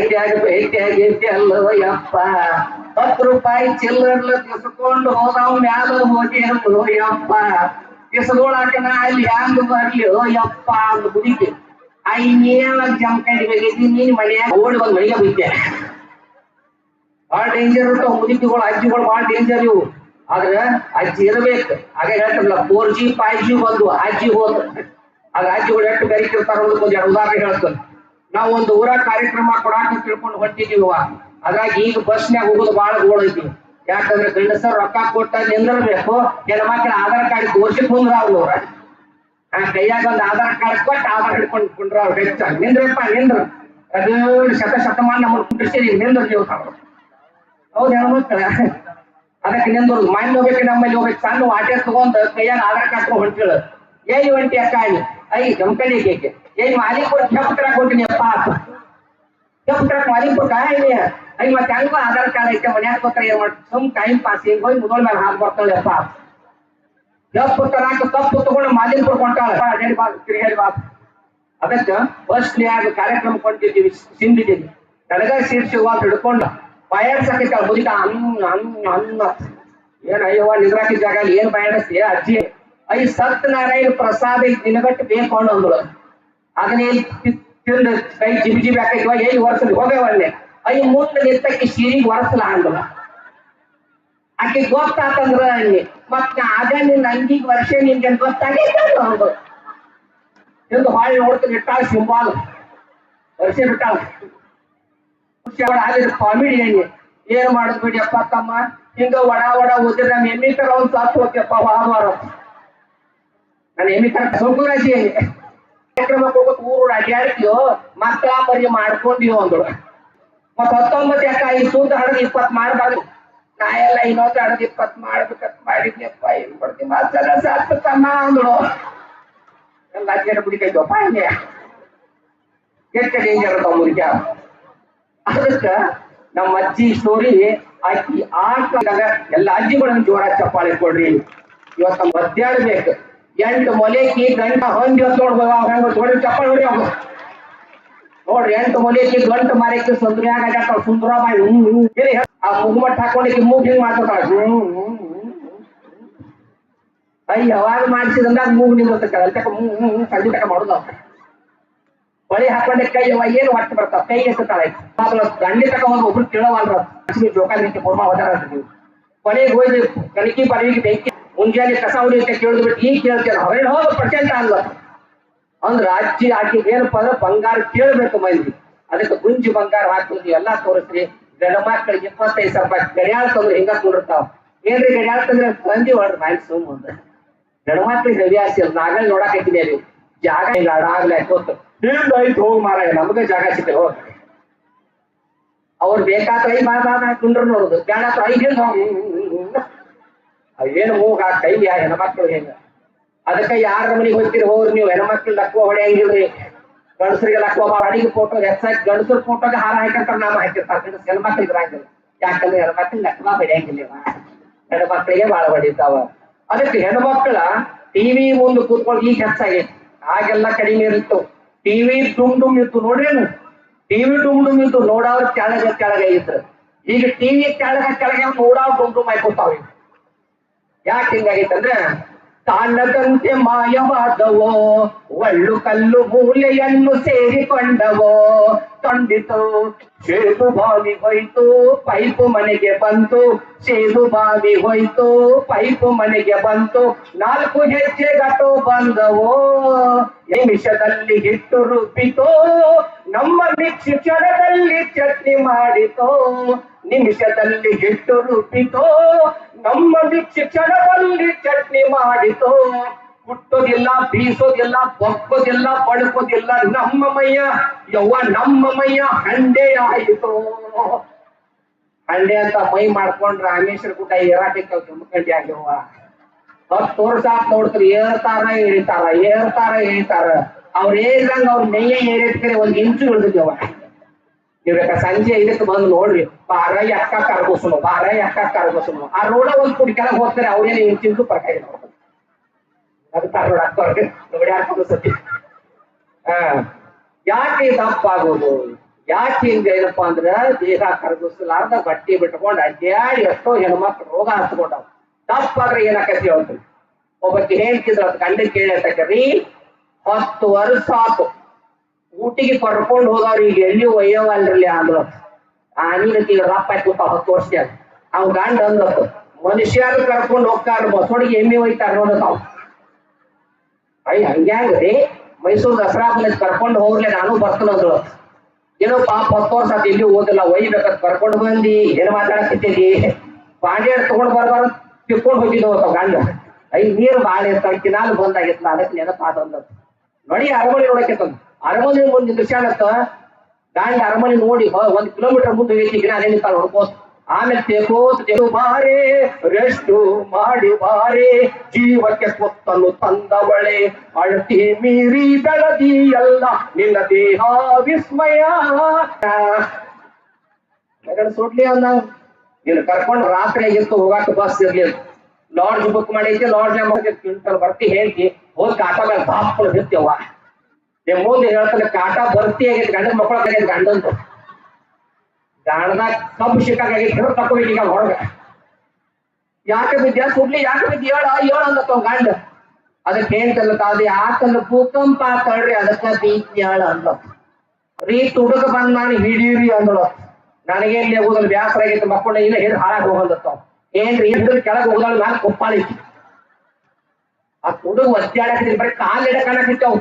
ಸೈಡ್ಯಾಗ ಭೇಟಿಯಾಗಿ ಅಲ್ಲವ ಯಪ್ಪ. ಹತ್ತು ರೂಪಾಯಿ ಚಿಲ್ಲರ್ಲ ತಿಸ್ಕೊಂಡು ಹೋದವ್ ಮ್ಯಾಲ ಹೋಗಿ ಯಪ್ಪ. ಇಸ್ಕೊಳಕ ನಾ ಅಲ್ಲಿ ಹ್ಯಾಂಗ ಬರ್ಲಿ ಯಪ್ಪ ಅಂದ್ ಬುದಿಕೆ ಆ ಇನ್ನೇನ ಜಮಖಂಡಿ ಬೇಕೈತಿ ನೀನ್ ಮನ್ಯಾಗ ಓಡಿ ಬಂದ್ ಮನೆಗೆ ಬಿದ್ದೆ ಭಾಳ ಡೇಂಜರ್ ಇರ್ತಾವ ಮುದುಕಿಗಳು ಅಜ್ಜಿಗಳು ಭಾಳ ಡೇಂಜರ್ ಇವು. ಆದ್ರ ಅಜ್ಜಿ ಇರಬೇಕು. ಆಗ ಹೇಳ್ತಾರಲ್ಲ ಫೋರ್ ಜಿ ಫೈವ್ ಜಿ ಬಂದು ಅಜ್ಜಿ ಹೋದ. ಆಗ ಅಜ್ಜಿಗಳು ಎಷ್ಟು ಬೆರಿತಿರ್ತಾರ ಅನ್ನೋದಕ್ಕೆ ಒಂದು ಉದಾಹರಣೆ ನಾವು ಒಂದು ಊರ ಕಾರ್ಯಕ್ರಮ ಕೊಡಾಕ ತಿಳ್ಕೊಂಡು ಹೊಂಟಿದೀವ ಅದ್ರಾಗ ಈಗ ಬಸ್ನ್ಯಾಗ ಹೋಗೋದು ಬಹಳ ಗೋಳ ಐತಿ. ಯಾಕಂದ್ರೆ ಗಂಡಸರು ರೊಕ್ಕ ಕೊಟ್ಟ ನಿಂದಿರ್ಬೇಕು ಹೆಣ್ಮಕ್ಳ ಆಧಾರ್ ಕಾರ್ಡ್ ತೋರಿಸಿ ಕುಂದ್ರ ಅವ್ರ. ಆ ಕೈಯಾಗ ಒಂದು ಆಧಾರ್ ಕಾರ್ಡ್ ಕೊಟ್ಟ ಆಧಾರ್ ಹಿಡ್ಕೊಂಡು ಕುಂಡ್ರ ಅವ್ರು ಹೆಚ್ಚ. ನಿಂದ್ರಪ್ಪ, ನಿಂದ್ರ. ಅದೇ ಶತ ಶತಮಾನ ನಮ್ಮನ್ನು ಕುಂಡ್ರಿಸಿ ನಿಂದ್ರ ನೀವು ಹೌದ ಹೆಣ್ಮಕ್ಳ ಅದಕ್ಕೆ ನಿಂದ್ರು ಮೈಂಡ್ ಹೋಗ್ಬೇಕು, ನಮ್ಮಲ್ಲಿ ಹೋಗ್ಬೇಕು. ಸಣ್ಣ ವಾಟೆ ತಗೊಂಡ್ ಕೈಯಾಗ ಆಧಾರ್ ಕಾರ್ಡ್ ಹೊಂಟಿಳ ಏನ್ ಹೊಂಟಿ ಅಕ್ಕ ಅಲ್ಲಿ ಐ ಗಮಕಳಿಗೆ ಏನ್ ಮಾಲೀಕರು ಟ್ರಕ್ ಕೊಟ್ಟಿನಿ ಅಪ್ಪ. ಕೆಪ್ತರ ಮಾಲೀಕರು ಇಲ್ಲಿ ಐ, ಮತ್ತೆ ಹೆಂಗ ಆಧಾರ್ ಕಾರ್ಡ್ ಐತೆ, ಮನ್ಯಾಗ ಕೊಟ್ಟ ಏನ್ ಮಾಡಿ ಸುಮ್ ಟೈಮ್ ಪಾಸ್ ಹಿಂಗ್ ಹೋಗಿ ಮುಗೋಲ್ ಮೇಲೆ ಹಾಕ್ ಬರ್ತಾಳೆ ಅಪ್ಪ. ಕಪ್ಪು ಟ್ರಕ್ ತಪ್ಪು ತಗೊಂಡು ಮಾಲೀಕರು ಕೊಂಟಾಳ ಹೇಳಿ ಬಾ ತಿರುಗಿ ಬಾ. ಅದಕ್ಕ ಫಸ್ಟ್ ಆಗ ಕಾರ್ಯಕ್ರಮ ಕೊಂಡಿದ್ದೀವಿ ಸಿಂದಿದ್ದೀನಿ ಕಡೆಗ ಸೀಟ್ ವಾ ಹಿಡ್ಕೊಂಡು. ಬಯಾಡ್ಸಕ್ಕೆ ಮುದಿಕ ಅನ್ನ ಅನ್ನ ಅನ್ನ. ಏನ್, ಅಯ್ಯವ್ವ ನಿದ್ರಾಕಿ ಜಾಗ ಏನ್ ಬಯಾಡಿಸ್ತಿ? ಅಜ್ಜಿ. ಐ ಸತ್ಯನಾರಾಯಣ ಪ್ರಸಾದ ನಿನಗಟ್ಟು ಬೇಕು ಅಂದಳು ಅದನ್ನೇ ತಿಂದು ಕೈ ಜಿಬಿ ಜಿಬಿ ಹಾಕೈತಿವ ಏನ್ ಒರೆಸಲಿ? ಹೋಗವಲ್ಲೇ ಐ ಮುಂದೆ ನಿಂತಕ್ಕೆ ಸಿರಿ ಒರೆಸಲ ಅಂದ್ರ ಆಕೆ ಗೊತ್ತಾತಂದ್ರ ಅಲ್ಲಿ. ಮತ್ತೆ ಆಗ ನಿನ್ನ ಅಂಗಿಗೆ ವರ್ಷ ನಿನ್ಗೆ ಗೊತ್ತಾಗೈತೆ ಅಂದು ಎಂದು ಹಾಳಿ ನೋಡ್ತೀನಿ ಇಟ್ಟಾಳ ಸಿಂಬಾಲ್. ವರ್ಷ ಬಿಟ್ಟಾಳ. ಖುಷಿ ಅವಳ ಆಗಿದ್ರೆ ಕಾಮಿಡಿ ಹೆಂಗೆ ಏನ್ ಮಾಡುದ್ ಬಿಡಿಯಪ್ಪ ತಮ್ಮ? ಹಿಂಗ ಒಡ ಒಡ ಉದ್ರ ಎಮ್ಮಿ ತರ ಒಂದ್ ಸಾತ್ ಹೋಗ್ಯಪ್ಪ ವಾರ ನನ್ನ ಎಮ್ಮಿ ತರ ಸೋಕುರಾಜಿ ಕಾರ್ಯಕ್ರಮಕ್ಕೆ ಹೋಗೋದು ಊರು ಅಡ್ಯಾಡ್ತೀಯೋ ಮಕ್ಕಳ ಮರಿ ಮಾಡ್ಕೊಂಡಿಯೋ ಅಂದಳು. ಮತ್ತ ಹತ್ತೊಂಬತ್ತು ಯಾಕ ಈ ಸೂತ್ರ ಹಡದ್ ಇಪ್ಪತ್ ಮಾಡಬಾರ್ದು? ನಾ ಎಲ್ಲ ಇನ್ನೊಂದು ಹಡದ್ ಇಪ್ಪತ್ ಮಾಡ್ಬೇಕಂತ ಮಾಡಿದ್ನಪ್ಪ, ಏನ್ ಕೊಡ್ತೀನಿ ಮತ್ತೆ ಸತ್ತು ತಮ್ಮ ಅಂದಳು. ಎಲ್ಲ ಅಜ್ಜಿಯರ ಬಿಡಿಕೈತಪ್ಪ ಹಿಂಗೆ. ಎಷ್ಟು ಡೇಂಜರ್ ಅದಾವ ಮುರಿಕ ನಮ್ಮ ಅಜ್ಜಿ ಸ್ಟೋರಿ ಆಕಿ ಆಟ ಎಲ್ಲ ಅಜ್ಜಿಗಳನ್ನ ಜೋರ ಚಪ್ಪಾಳೆ ಕೊಡ್ರಿ. ಇವತ್ತ ಮಧ್ಯಾಹ್ನಬೇಕು ಎಂಟು ಮೊಲೆಕಿ ಗಂಟ ಹೊಂದಿ ಹೊತ್ತು ನೋಡ್ಬೋದು ಹೆಂಗ ಜೋಡಿ ಚಪ್ಪಾಳೆ ಹೊಡಿ ಅವ ನೋಡ್ರಿ, ಎಂಟು ಮೊಲೆಕಿ ಗಂಟು ಮಾರಕ್ಕೆ ಸುಂದರಿಯಾಗ ಆಗ್ಯಾಕ ಸುಂದರಬಾಯಿ ಹ್ಮ್ ಹ್ಮ್ ಹೇಳಿ. ಆ ಮುಗುಮಟ್ ಹಾಕೊಂಡಿಕ್ಕೆ ಮೂಗ್ ಹಿಂಗ್ ಮಾತಾಡ್ತಾಳ ಹ್ಮ್ ಹ್ಮ್ ಹ್ಮ್ ಅಯ್ಯ, ಯಾವಾಗ ಮಾಡಿಸಿದಂದಾಗ ಮೂಗು ನಿಂದಿರ್ತಕ್ಕ ಅಲ್ಲಿ ಹ್ಮ್ ಹ್ಮ್ ಹ್ಮ್ ಸಂಜೆ ತಕ ಮಾಡುದು ಅವ್ರು. ಬಳಿ ಹಾಕೊಂಡೆ ಕೈ ಅವ ಏನು ಒಟ್ಟು ಬರ್ತಾವ ಕೈ ಎತ್ತಾಳೆ ಮೊದಲು ದಂಡಿ ತಕ ಹೋಗಿ ಒಬ್ರು ಕೇಳವಲ್ರ. ಲಕ್ಷ್ಮಿ ಜೋಕಾಲಿ ನಿಂತು ಬೋರ್ಮ ಹೋದಾರ ಕೊನೆಗೆ ಹೋಗಿ ಕಣಕಿ ಬರವಿಗೆ ಬೆಂಕಿ ಮುಂಜಾನೆ ಕಸ ಹೊಡಿಯಕ್ಕೆ ಕೇಳಿದ್ ಬಿಟ್ಟು ಈಗ ಕೇಳ್ತೇನೆ ಹೊರಗೆ ಹೋಗ ಪರ್ಸೆಂಟ್ ಅಲ್ವ ಅಂದ್ರ ಅಜ್ಜಿ ಆಕಿ ಏನಪ್ಪ ಅಂದ್ರೆ ಬಂಗಾರ ಕೇಳ್ಬೇಕು ಮಂದಿ ಅದಕ್ಕೆ ಗುಂಜಿ ಬಂಗಾರ ಹಾಕುದು ಎಲ್ಲಾ ತೋರಿಸ್ರಿ, ಗಂಡ ಮಕ್ಕಳಿಗೆ ಇಪ್ಪತ್ತೈದು ಸಾವಿರ ರೂಪಾಯಿ ಗಡಿಯಾಳ ತಂದ್ರೆ ಹಿಂಗ ಕೂಡಿರ್ತಾವ ಏನ್ರಿ ಗಡಿಯಾಳ ತಂದ್ರೆ? ಮಂದಿ ಹೊಡ್ರಿ ಮೈಂಡ್ ಸುಮ್ ಮುಂದ ಗಂಡ ಮಕ್ಳಿಗೆ ಹವ್ಯಾಸ ನಾಗಲ್ ನೋಡಕ್ ನೀವು? ಜಾಗ ಇಲ್ಲ ಅಡಾಗ್ಲೆ ಕೂತು. ಹಿಂಗ್ ಐತ್ ಹೋಗ್ ಮಾರ ನಮಗೆ ಜಾಗ ಸಿಕ್ಕ ಹೋಗ್. ಅವ್ರು ಬೇಕಾದ್ರೆ ಐ ಮಾತಾಡ ಕುಂಡ್ರ ನೋಡುದು. ಬೇಡ ಐದು ಏನು ಆ ಕೈ ಯಾ ಹೆಣ್ಮಕ್ಳು ಹೆಂಗ? ಅದಕ್ಕೆ ಯಾರ ಮನೆಗೆ ಹೋಗ್ತೀರಿ? ಹೋಗ್ರಿ ನೀವು. ಹೆಣ್ಮಕ್ಳು ಲಕ್ವ ಹೊಡೆಯಂಗಿಲ್ರಿ ಗಂಡಸರಿಗೆ ಲಕ್ವ ಅಡಿಗೆ ಫೋಟೋ ಹೆಚ್ಚಾಗಿ ಗಂಡಸರ ಫೋಟೋಗೆ ಹಾರ ಹಾಕಿರ್ತಾರ ನಾಮ ಹಾಕಿರ್ತಾರೆ ಹೆಣ್ಮಕ್ಳು ಇದ್ರಾಗಿಲ್ಲ ಯಾಕಂದ್ರೆ ಹೆಣ್ಮಕ್ಳು ಲಕ್ವ ಹೊಡೆಯಂಗಿಲ್ಲ. ಹೆಣ್ಮಕ್ಳಿಗೆ ಬಾಳ ಹೊಡಿತಾವ ಅದಕ್ಕೆ ಹೆಣ್ಮಕ್ಳ ಟಿವಿ ಮುಂದೆ ಕೂತ್ಕೊಂಡು ಈಗ ಹೆಚ್ಚಾಗೈತಿ ಆಗೆಲ್ಲ ಕಡಿಮೆ ಇರ್ತು ಟಿವಿ ಡುಮ್ ಡುಮ್ ಇತ್ತು ನೋಡ್ರೇನು ಟಿವಿ ಡುಮ್ ಡುಮ್ ಇತ್ತು ನೋಡಾವ್ರ ಕೆಳಗ ಕೆಳಗ ಇದ್ರು. ಈಗ ಟಿವಿ ಕೆಳಗ ಕೆಳಗ ನೋಡಾವ್ ಡುಮ್ ಡುಮ್ ಆಯ್ಕೊತಾವ ಯಾಕೆ ಹಿಂಗಾಗೈತಂದ್ರ ಕಾಣದಂತೆ ಮಾಯವಾದವೋ ಒಳ್ಳು ಕಲ್ಲು ಮೂಲೆಯನ್ನು ಸೇರಿಕೊಂಡವೋ ಕಂಡಿತು ಸೇದು ಬಾವಿ ಹೋಯ್ತು, ಪೈಪು ಮನೆಗೆ ಬಂತು. ಸೇದು ಬಾವಿ ಹೋಯ್ತು, ಪೈಪು ಮನೆಗೆ ಬಂತು. ನಾಲ್ಕು ಹೆಜ್ಜೆ ಬಂದವೋ, ನಿಮಿಷದಲ್ಲಿ ಹಿಟ್ಟು ರುಬ್ಬಿತೋ. ನಮ್ಮ ಶಿಕ್ಷಣದಲ್ಲಿ ಚಟ್ನಿ ಮಾಡಿತೋ. ನಿಮಿಷದಲ್ಲಿ ಹಿಟ್ಟು ರುಬ್ಬಿತೋ ನಮ್ಮ ಶಿಕ್ಷಣದಲ್ಲಿ ಚಟ್ನಿ ಮಾಡಿತೋ. ಹುಟ್ಟೋದಿಲ್ಲ ಬೀಸೋದಿಲ್ಲ, ಬಗ್ಗೋದಿಲ್ಲ ಬಡ್ಕೋದಿಲ್ಲ ನಮ್ಮ ಮೈಯ, ಯವ್ವ, ನಮ್ಮ ಮೈಯ ಹಂಡೆ ಆಯಿತು. ಹಂಡೆ ಅಂತ ಮೈ ಮಾಡ್ಕೊಂಡ್ರ ರಾಮೇಶ್ವರ ಗುಡ್ಡ ಏರಾಟಿ ಕೆಮ್ಮಕಂಡಿ ಆಗಿರುವ ಹತ್ತು ಆತ್ ನೋಡ್ತಾರೆ, ಏರ್ತಾರ ಇಳಿತಾರ ಏರ್ತಾರ ಇಳಿತಾರ ಅವ್ರ ಏರಿದಂಗ ಅವ್ರ ಮೈಯ ಏರಿತಾರೆ ಒಂದ್ ಇಂಚು ಇಳಿದಿದ್ದೇವ ಇವಾಗ ಸಂಜೆ ಇದಕ್ಕೆ ಬಂದು ನೋಡ್ರಿ, ಬಾರ ಎಕ್ಕ ಕರ್ಗೋಸನು, ಬಾರ ಎಕ್ಕ ಕರ್ಗೋಸನು. ಆ ರೋಡ ಒಂದ್ ಕುಡಿ ಕೆಳಗೆ ಹೋಗ್ತಾರೆ ಅವ್ರೇನು ಇಂಚಿಂಟು ತಿಂತು ಅದು ರೋಡ್ ಹಾಕೋರ್ಗೆ ನೋಡಿ ಹಾಕೊಂಡು ಸತಿ. ಹಾ ಯಾಕೆ ದಪ್ಪ ಆಗೋದು? ಯಾಕೆ ಹಿಂಗ ಏನಪ್ಪಾ ಅಂದ್ರ ದೇಹ ಕರಗಿಸಲಾರ್ದ ಬಟ್ಟೆ ಬಿಟ್ಕೊಂಡು ಅಡ್ಡಾಡಿ ಎಷ್ಟೋ ಹೆಣ್ಮಕ್ಳು ರೋಗ ಹಚ್ಕೊಂಡವ್ ತಪ್ಪಾದ್ರೆ ಏನಾಕತಿ ಹೇಳ್ತೀನಿ ಒಬ್ಬಕ್ಕೆ ಹೇಳ್ತಿದ್ರು, ಅದ್ ಗಂಡ ಕೇಳಿ ರೀ ಹತ್ತು ವರ್ಷ ಆತು ಊಟಿಗೆ ಪಡ್ಕೊಂಡು ಹೋದವ್ರು ಈಗ ಎಲ್ಲಿ ಒಯ್ಯವಲ್ರಲ್ಲಿ ಅಂದ್ರು ಆ ನೀನಕ್ಕೆ ಈಗ ರಪ್ಪ ಕೂತ ಹತ್ತು ವರ್ಷ ಅವ್ ಗಂಡ ಅಂದತ್ತು ಮನುಷ್ಯರು ಕರ್ಕೊಂಡು ಹೋಗ್ತಾರ ಬಸವಡಿಗೆ ಎಮ್ಮೆ ಒಯ್ತಾರ ನೋಡ ನಾವು ಅಯ್ಯ ಹಂಗ್ಯಾಂಗ್ರಿ ಮೈಸೂರು ದಸರಾ ಬಂದ ಕರ್ಕೊಂಡು ಹೋಗ್ಲಿ, ನಾನು ಬರ್ತನಂದ್ರು ಏನೋ ಪಾಪ ಹತ್ತು ವರ್ಷ ಆತ ಎಲ್ಲಿ ಓದಿಲ್ಲ, ಒಯ್ಬೇಕಂತ ಕರ್ಕೊಂಡು ಬಂದಿ, ಏನ್ ಮಾತಾಡಕತ್ತಿದ್ದಿ? ಪಾಂಡ್ಯ ತಗೊಂಡ್ ಬರ್ಬಾರ ತಿಕ್ಕೊಂಡು ಹೋಗಿದ್ದು ಹೋಗ್ತಾವ ಗಂಡ. ಐ, ನೀರು ಬಾಳೆ ಇರ್ತಾವ ಕಿನಾಲ್ ಬಂದಾಗಿತ್ತು ಅದಕ್ಕೆ ನೆನಪಾದ ಅಂದದ್ದು ನೋಡಿ, ಅರಮನೆ ನೋಡಕ್ಕೆ ತಂದು. ಅರಮನೆ ಮುಂದೆ ಆಗತ್ತ ಗಾಂಡ ಅರಮನೆ ನೋಡಿ ಒಂದ್ ಕಿಲೋಮೀಟರ್ ಮುಂದೆ ಹೋಗಿ ಗಿಡ ಅದೇ ನಿಂತಾಳ ಆಮೇಲೆ ತೇಗು ಬಾರೆ ರೆಸ್ಟು ಮಾಡಿ ಬಾರೆ, ಜೀವಕ್ಕೆ ಕೊತ್ತಲು ತಂದವಳೆ ಅಳತಿ ಮೀರಿ ಬೆಳದಿ ಎಲ್ಲ ನಿನ್ನ ದೇಹ ವಿಸ್ಮಯ. ಸುಡ್ಲಿ ಅನ್ನ ನೀನು ಕರ್ಕೊಂಡು ರಾತ್ರಿ ಆಗಿತ್ತು, ಹೋಗಾಕ ಬಸ್ ಇರ್ಲಿಲ್ಲ ಲಾಡ್ಜ್ ಬುಕ್ ಮಾಡೈತಿ ಲಾಡ್ಜ್ ಕ್ವಿಂಟಲ್ ಬರ್ತಿ ಹೇಳ್ತಿ, ಹೋಗಿ ಕಾಟ ಮೇಲೆ ಬಾಪ್ಗಳು ಬಿತ್ತೇವ ನಿಮ್ ಮುಂದೆ ಹೇಳ್ತಾನೆ ಕಾಟ ಬರ್ತಿ ಆಗೈತೆ ಗಂಡನ ಮಕ್ಕಳ ಆಗೈತಿ ಗಂಡಂದು ಗಾಣದಾಗ ಕಬ್ಬು ಸಿಕ್ಕಾಗೈತೆ ಹಿಡಿದು ತಕೋಬೇಕು ಈಗ ಹೊರಗ. ಯಾಕೆ ಬಿದ್ದ ಸುಡ್ಲಿ, ಯಾಕೆ ಬಿದ್ದ? ಹೇಳ ಹೇಳ ಅಂದತ್ತ ಗಂಡ. ಅದಕ್ಕೆ ಹೇಳ್ತಲ್ಲ ತಾದಿ ಯಾಕಂದ್ರ ಭೂಕಂಪ ತಳ್ರಿ ಅದಕ್ಕ ಬೀದ್ಯಾಳ ಅಂದ ರೀ ತುಡುಗ ಬಂದ್ ನಾನು ಹಿಡೀರಿ ಅಂದಳು. ನನಗೆ ಇಲ್ಲಿ ಹೋಗೋದ್ರ ಬ್ಯಾಸರ ಆಗೈತೆ ಮಕ್ಕಳ ಇಲ್ಲ ಹಿಡಿದು ಹಾಳಾಗಿ ಹೋಗಂದತ್ತ ಏನ್ರಿ ಹಿಡಿದು ಕೆಳಗೆ ಹೋಗೋದ್ರ ನಾನು ಕೊಪ್ಪಾಳಿತಿ ಆ ತುಡುಗ ಒದ್ದಾಡಕತ್ತಿ ಬರೀ ಕಾಲ್ ಹಿಡಕಣಕಿತ್ತವು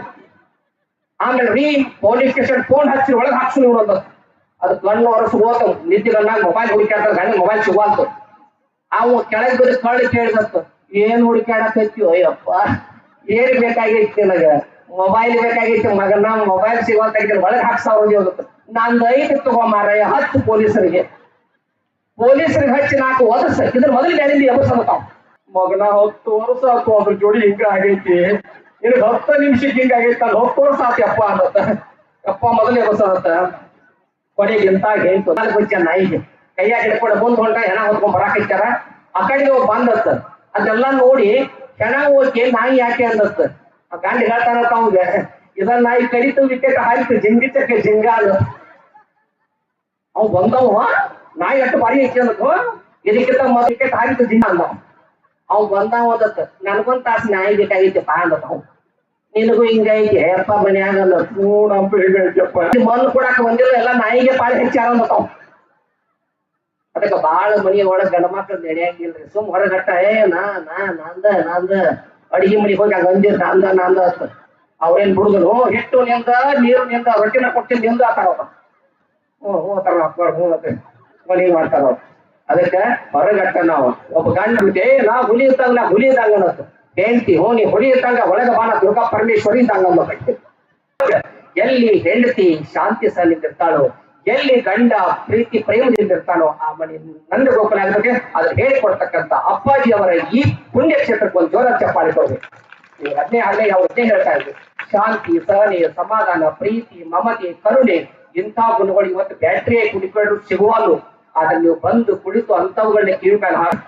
ಆಮೇಲೆ ರೀ ಪೊಲೀಸ್ ಸ್ಟೇಷನ್ ಫೋನ್ ಹಚ್ಚಿ ಒಳಗೆ ಹಾಕ್ಸು ನೀವು ಅದ್ ಅದು ಕಣ್ಣು ಹೊರಸು ಹೋತ ನಿದ್ದೆ ಗಂಡ ಮೊಬೈಲ್ ಹುಡುಕ್ಯಾಡ್ತಾರ ಗಂಡ ಮೊಬೈಲ್ ಸಿಗುವಂತು ಅವು ಕೆಳಗೆ ಬಿದ್ದು ಕಳ್ಳಿ ಕೇಳಿದತ್ತ ಏನ್ ಹುಡುಕ್ಯಾಡಕತ್ತೀವೋ ಅಯ್ಯಪ್ಪ. ಏನ್ ಬೇಕಾಗೈತಿ ನನಗ? ಮೊಬೈಲ್ ಬೇಕಾಗೈತಿ ಮಗನ ಮೊಬೈಲ್ ಸಿಗುವಂತ ಒಳಗೆ ಹಾಕ್ಸಾವ್ ನಂದು ಐದು ತಗೊಂಬಾರಯ್ಯ ಹತ್ತು ಪೊಲೀಸರಿಗೆ. ಪೊಲೀಸರಿಗೆ ಹಚ್ಚಿ ನಾಲ್ಕು ಒದಸ ಇದ್ರ ಮೊದಲು ಬ್ಯಾನಿಂದ ಎಬಸತಾವ್ ಮಗನ ಹತ್ತು ವರ್ಷ ಅದ್ರ ಜೋಡಿ ಹಿಂಗ ಆಗೈತಿ. ನಿನಗೆ ಹತ್ತು ನಿಮಿಷಕ್ಕೆ ಹಿಂಗಾಗೈತೆ ಹತ್ತು ವರ್ಷ ಆತಿ ಅಪ್ಪ ಅನ್ನತ್ತ ಅಪ್ಪ ಮೊದಲೇ ಬಸದತ್ತ ಕೊನೆಗೆ ಎಂತ ಹೇಳ್ತು? ನಾಲ್ಕು ಬಚ್ಚ ನಾಯಿಗೆ ಕೈಯಾಗ ಹಿಡ್ಕೊಂಡು ಮುಂದ್ ಹೊಂಟ ಹೆಣ ಹೊತ್ಕೊಂಡ್ ಬರಾಕೈತಾರ ಆ ಕಡೆಗೆ ಬಂದತ್ತ. ಅದೆಲ್ಲ ನೋಡಿ ಹೆಣ ಓಕೆ ನಾಯಿ ಯಾಕೆ ಅಂದತ್ತ. ಆ ಗಂಡ ಹೇಳ್ತಾನತ್ತ ಅವಂಗ ಇದನ್ನ ನಾಯಿ ಕಡಿತು ವಿಕೆಟ್ ಹಾಯ್ತು, ಜಿಂಗಿ ಚಕ್ಕೆ ಜಿಂಗಾಲ ಅವ್ ಬಂದವ, ನಾಯಿ ಅಟ್ಟು ಬಾರಿ ಅನ್ನತ್ತು ಇದಕ್ಕಿಂತ ಮೊದಲು ವಿಕೆಟ್ ಹಾರಿತು ಜಿಂಗ ಅಂದ ಅವ್ ಬಂದವ ಅದತ್ತ, ನನ್ಗೊಂದ್ ತಾಸು ನಾಯಿ ಬೇಕಾಗಿತ್ತಪ್ಪ ಅಂದತ್ತ ಅವ್. ನಿನಗೂ ಹಿಂಗೈತೆ ಅಪ್ಪ ಮನ್ಯಾಗ ಪೂರ್ಣ ಬೆಳಿಬೇಕಪ್ಪ ಮಲ್ ಕೊಡಾಕ ಬಂದಿಲ್ಲ, ಎಲ್ಲ ನಾಯಿಗೆ ಪಾಳಿ ಹೆಚ್ಚಾರ ಅಂದತಾವ್ ಅದಕ್ಕ ಬಾಳ ಮನಿ ಒಳಗ್ ಗಂಡ ಮಕ್ಳು ನಡೆಯಂಗಿಲ್ರಿ. ಸುಮ್ ಹೊರಗಟ್ಟ ಏ, ನಾ ನಾ, ನಂದ ನಂದ, ಅಡಿಗೆ ಮನಿಗ್ ಹೋಗಿ ಹಂಗ ಅಂದಿರ್, ನಂದ ನಂದ ಅಂತ. ಅವ್ರೇನ್ ಬಿಡುದನು ಹಿಟ್ಟು ನಿಂದ, ನೀರು ನಿಂದ, ರೊಟ್ಟಿನ ಕೊಡ್ತೀನಿ, ನಿಂದ ಆತಾರ ಅವ್ರ. ಹ್ಞೂ ಹ್ಞೂ ಅಂತಾರ ಅಪ್ಪ ಹ್ಞೂ ಅಂತ. ಮಾಡ್ತಾರ ಅವ್ರು. ಅದಕ್ಕ ಹೊರಗಟ್ಟ ನಾವು ಒಬ್ಬ ಗಂಡ ಬಿಟ್ಟೆ ನಾ ಹುಲಿ ಇದ್ದಾಗ, ನಾ ಹುಲಿ ಇದ್ದಾಗ ಹೆಂಡತಿ ಹ್ಞೂ ನೀ ಹುಲಿ ಇದ್ದಂಗ ಒಳಗ ಬಾಣ ದುರ್ಗಾ ಪರಮೇಶ್ವರಿ ಅನ್ನೋದಕ್ಕೆ ಎಲ್ಲಿ ಹೆಂಡತಿ ಶಾಂತಿ ಸಲ್ಲಿರ್ತಾಳೋ ಎಲ್ಲಿ ಗಂಡ ಪ್ರೀತಿ ಪ್ರೇಮದಿಂದ ಇರ್ತಾನೋ, ಆ ಮನೆ ನಂದ ಆಗ್ತದೆ ಅದನ್ನ ಹೇಳಿಕೊಡ್ತಕ್ಕಂತ ಅಪ್ಪಾಜಿ ಅವರ ಈ ಪುಣ್ಯ ಕ್ಷೇತ್ರಕ್ಕೆ ಒಂದು ಜೋರ ಚಪ್ಪಾಳಿ ಕೊಡ್ಬೇಕು ನೀವು ಹದಿನೇ ಯಾವ ಅವ್ರನ್ನೇ ಹೇಳ್ತಾ ಇದ್ದೀವಿ ಶಾಂತಿ, ಸಹನೆ, ಸಮಾಧಾನ, ಪ್ರೀತಿ, ಮಮತೆ, ಕರುಣೆ, ಇಂಥ ಗುಣಗಳು ಇವತ್ತು ಬ್ಯಾಟ್ರಿ ಕುಡಿಕೊಂಡು ಸಿಗುವಲ್ಲು. ಅದನ್ನು ನೀವು ಬಂದು ಕುಳಿತು ಅಂಥವುಗಳನ್ನ ಕಿವಿ ಮೇಲೆ ಹಾಕಿ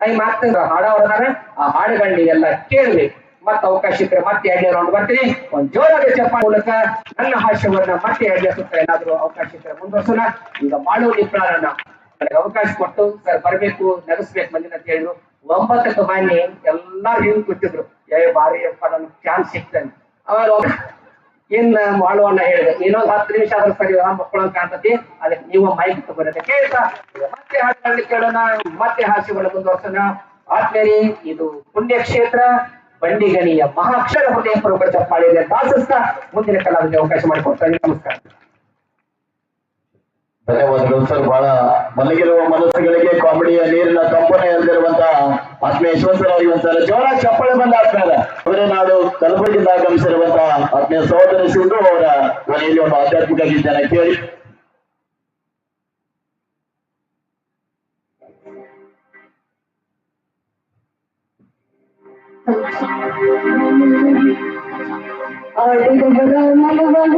ಐ ಹಾಡ ಹಾಡವ್ರದಾರ ಆ ಹಾಡುಗಳ್ನಿ ಎಲ್ಲಾ ಕೇಳ್ರಿ ಮತ್ತೆ ಅವಕಾಶ ಇದ್ರೆ ಮತ್ತೆ ಎರಡನೇ ರೌಂಡ್ ಬರ್ತೀನಿ. ಒಂದ್ ಜೋರಾದ ಚಪ್ಪ ಮೂಲಕ ನನ್ನ ಹಾಸ್ಯವನ್ನ ಮತ್ತೆ ಎರಡನೇ ಸುತ್ತ ಏನಾದ್ರು ಅವಕಾಶ ಇದ್ರೆ ಮುಂದುವರ್ಸೋಣ. ಈಗ ಮಾಡುವ ನಿಪ್ರಾರನ್ನ ನನಗೆ ಅವಕಾಶ ಕೊಟ್ಟು ಸರ್ ಬರ್ಬೇಕು, ನಗಸ್ಬೇಕು ಮಂದಿನ ಅಂತ ಹೇಳಿದ್ರು. ಒಂಬತ್ತಕ್ಕೆ ಮಾನ್ಯ ಎಲ್ಲಾರು ಹಿಂಗ್ ಕೂತಿದ್ರು. ಏ ಬಾರಿ ಅಪ್ಪ ನನ್ಗೆ ಚಾನ್ಸ್ ಸಿಕ್ತಾನೆ ಅವಾಗ ಇನ್ ಮಾಡುವನ್ನ ಹೇಳಿದೆ, ಇನ್ನೊಂದು ಹತ್ತು ನಿಮಿಷ ಆದ್ರೆ ಸರಿ ಮಕ್ಕಳು ಕಾಣ್ತತಿ, ಅದಕ್ಕೆ ನೀವು ಮೈಕ್ ತಗೋರತ್ತೆ ಕೇಳ್ತಾ, ಮತ್ತೆ ಹಾಡುಗಳನ್ನ ಕೇಳೋಣ, ಮತ್ತೆ ಹಾಸ್ಯಗಳ ಮುಂದುವರ್ಸೋಣ ಆದ್ಮೇಲೆ ಇದು ಪುಣ್ಯಕ್ಷೇತ್ರ, ಬಂಡಿಗಣಿಯ ಮಹಾಕ್ಷರ ಹೃದಯ ಚಪ್ಪಾಳಿಗೆ ದಾಸಿಸ್ತಾ ಮುಂದಿನ ಕಲಾವಿದ ಅವಕಾಶ ಮಾಡಿಕೊಡ್ತಾರೆ ನಮಸ್ಕಾರ. ಸರ್ ಬಹಳ ಮಲಗಿರುವ ಮನಸ್ಸುಗಳಿಗೆ ಕಾಮಿಡಿಯ ನೀರಿನ ಕಂಪನೆ ಎಂದಿರುವಂತಹ ಆತ್ಮೀಯ ಯಶವಂತರಾಗಿ ಒಂದ್ಸಲ ಜೋರ ಚಪ್ಪಳೆ ಬಂದ ಆದ್ಮೇಲೆ ಅವರ ನಾಡು ಕಲಬುರಗಿಂದ ಆಗಮಿಸಿರುವಂತಹ ಆತ್ಮೀಯ ಸಹೋದರ ಸಿಂಧು ಅವರ ಮನೆಯಲ್ಲಿ ಒಂದು ಆಧ್ಯಾತ್ಮಿಕ ಗೀತೆಯನ್ನು ಕೇಳಿ. ಆಡಿದವರ ಮನವಾಗ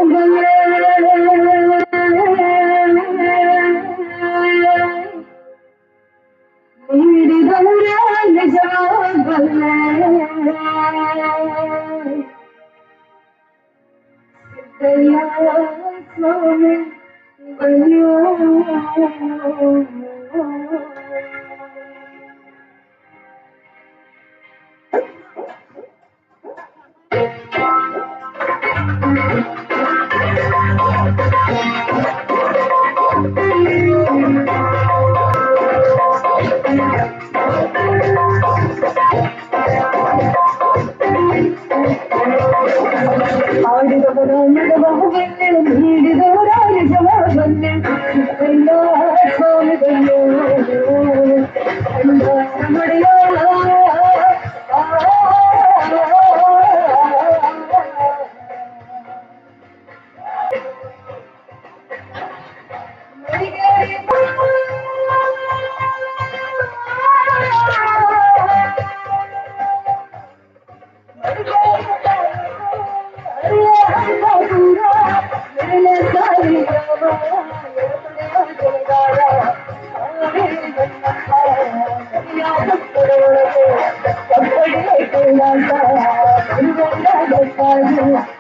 ಅಯ್ಯೋ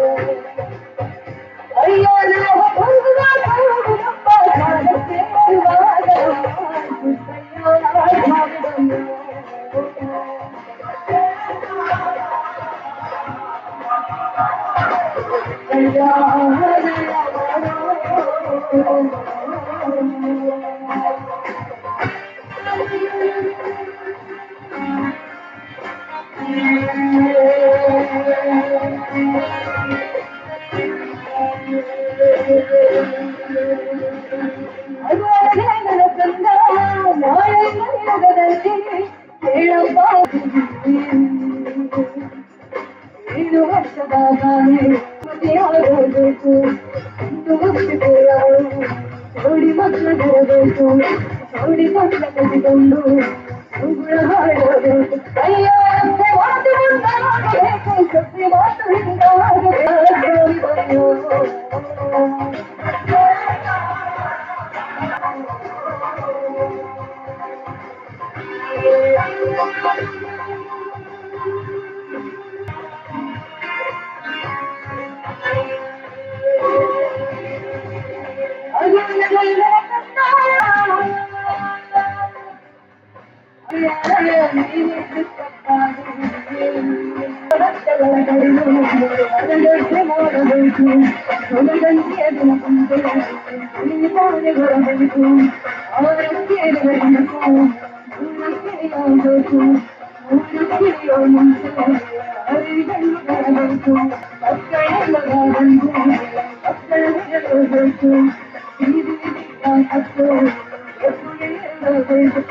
bye ಮತ್ತ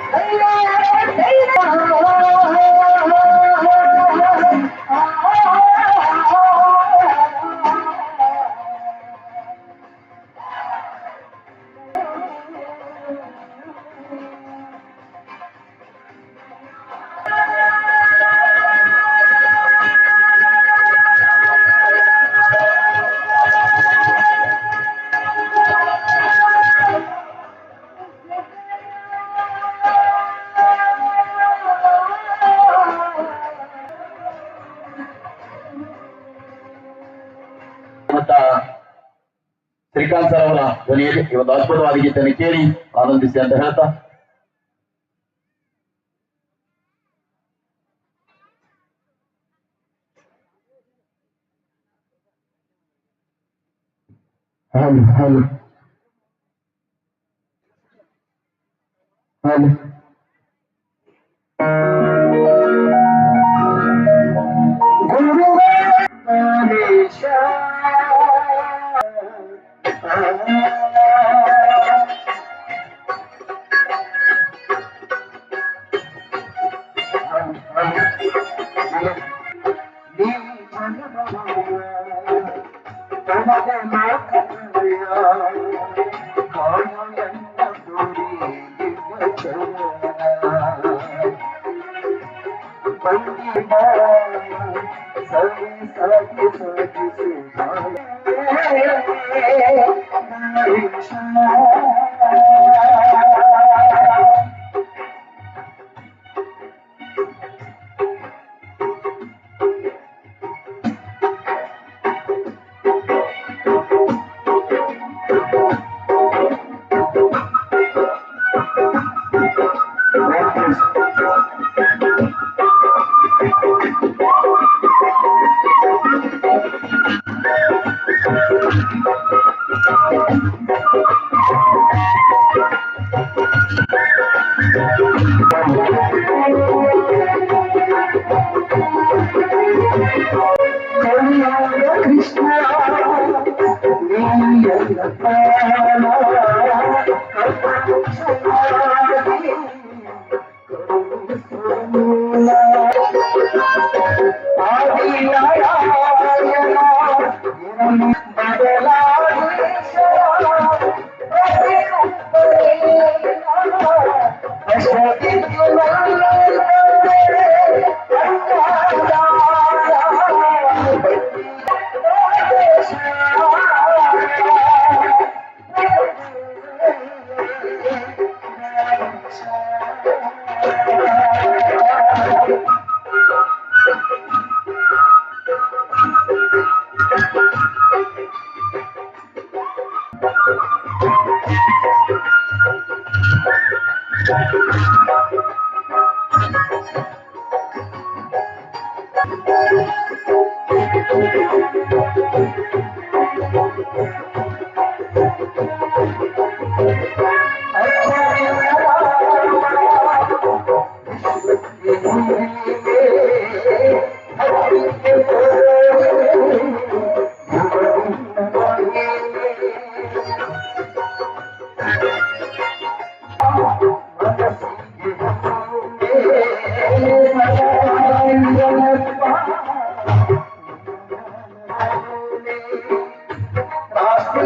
ಶ್ರೀಕಾಂತ್ ಸರ್ ಅವರ ಧ್ವನಿಯಲ್ಲಿ ಈ ಒಂದು ಅದ್ಭುತವಾದ ಗೀತೆಯನ್ನು ಕೇಳಿ ಆನಂದಿಸಿ ಅಂತ ಹೇಳ್ತಾ hello hello hello Thank Thank you.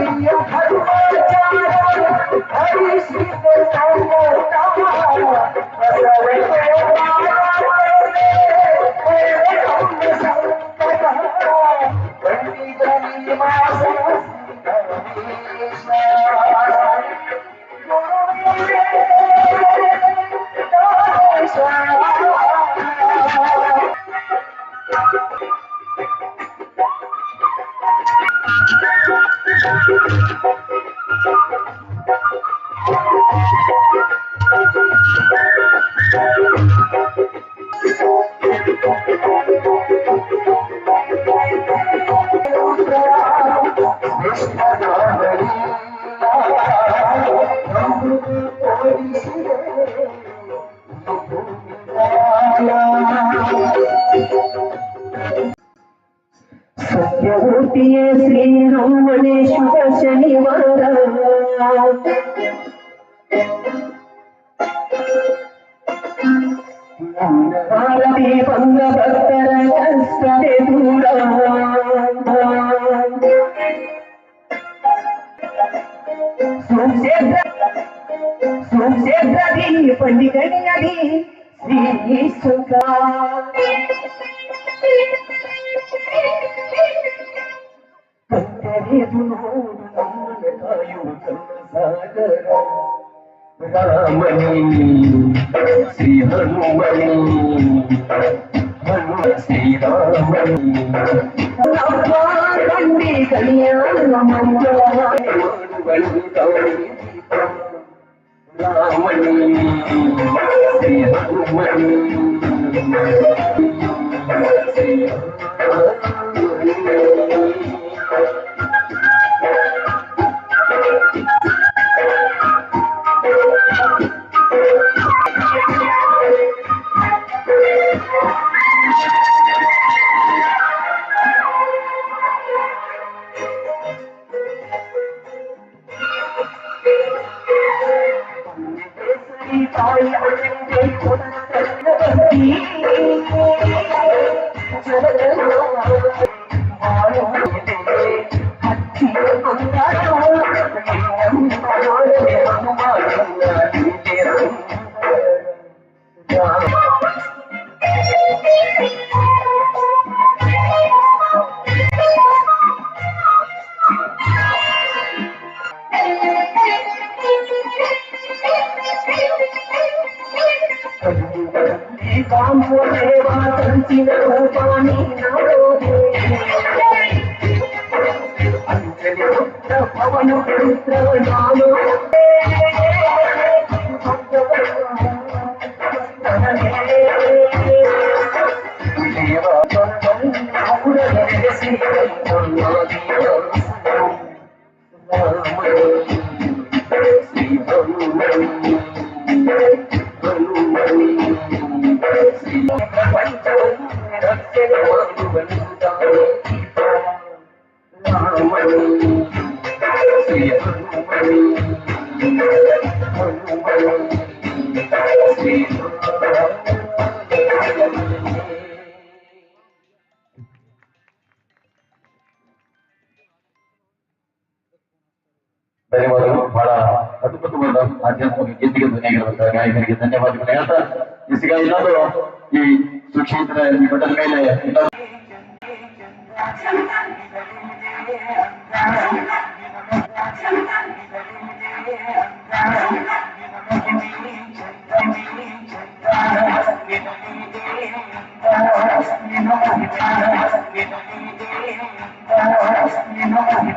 I'm not going to be able to don't going to be Ramani, Sri Hanumani, Hanuma Sri Ramani. Navakandi Ramani, Sri Hanumani, Sri Hanumani. ಕಲ್ಯಾಣ ಮಂಗಳ ಮಾಡುವಳು ಅದ್ಭುತವಾದ ಆಧ್ಯಾತ್ಮಿಕ ಗೀತೆಗೆ ಧ್ವನಿಯಾಗಿರುವಂತಹ ಗಾಯಕರಿಗೆ ಧನ್ಯವಾದಗಳು ಹೇಳ್ತಾ ಈಗ ಇನ್ನೊಂದು ಈ ಸುಕ್ಷೇತ್ರ ಈ ಬೆಟ್ಟದ ಮೇಲೆ ಇನ್ನೊಂದು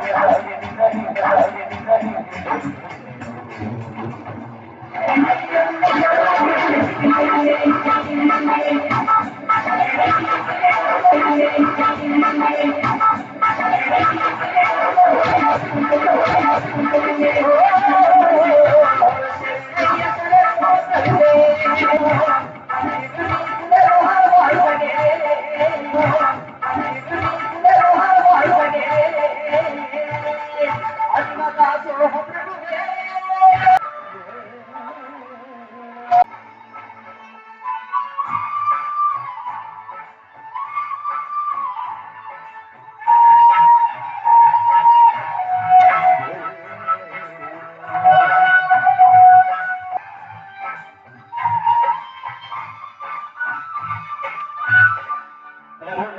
ಗೀತೆಗೆ Thank you.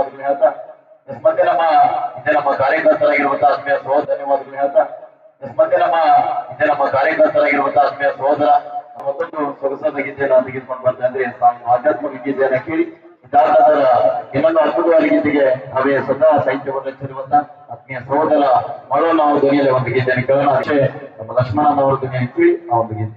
ಧನ್ಯವಾದಗಳು ಹೇಳ್ತಾ ಮತ್ತೆ ನಮ್ಮ ಇದೇ ನಮ್ಮ ಕಾರ್ಯಕರ್ತರಾಗಿರುವಂತಹ ಆತ್ಮೀಯ ಸಹೋದರ, ಧನ್ಯವಾದಗಳು ಹೇಳ್ತಾ ಮತ್ತೆ ನಮ್ಮ ಇದೇ ನಮ್ಮ ಕಾರ್ಯಕರ್ತರಾಗಿರುವಂತಹ ಆತ್ಮೀಯ ಸಹೋದರ ಮತ್ತೊಂದು ಸೊಗಸಾದ ಗೀತೆಯನ್ನು ತೆಗೆದುಕೊಂಡು ಬರ್ತಾ ಅಂದ್ರೆ ಆಧ್ಯಾತ್ಮಿಕ ಗೀತೆಯನ್ನ ಕೇಳಿ ಇದಾದಾದರ ಇನ್ನೊಂದು ಅದ್ಭುತವಾದ ಗೀತೆಗೆ ಅವೇ ಸದಾ ಸಾಹಿತ್ಯವನ್ನು ಹೆಚ್ಚಿರುವಂತ ಆತ್ಮೀಯ ಸಹೋದರ ಮಳೋನ ನಾವು ಧ್ವನಿಯಲ್ಲಿ ಒಂದು ಗೀತೆಯನ್ನು ಕೇಳೋಣ. ಅಷ್ಟೇ ನಮ್ಮ ಲಕ್ಷ್ಮಣನ ಅವರ ಧ್ವನಿಯನ್ನು ಕೇಳಿ, ಆ ಒಂದು ಗೀತೆ.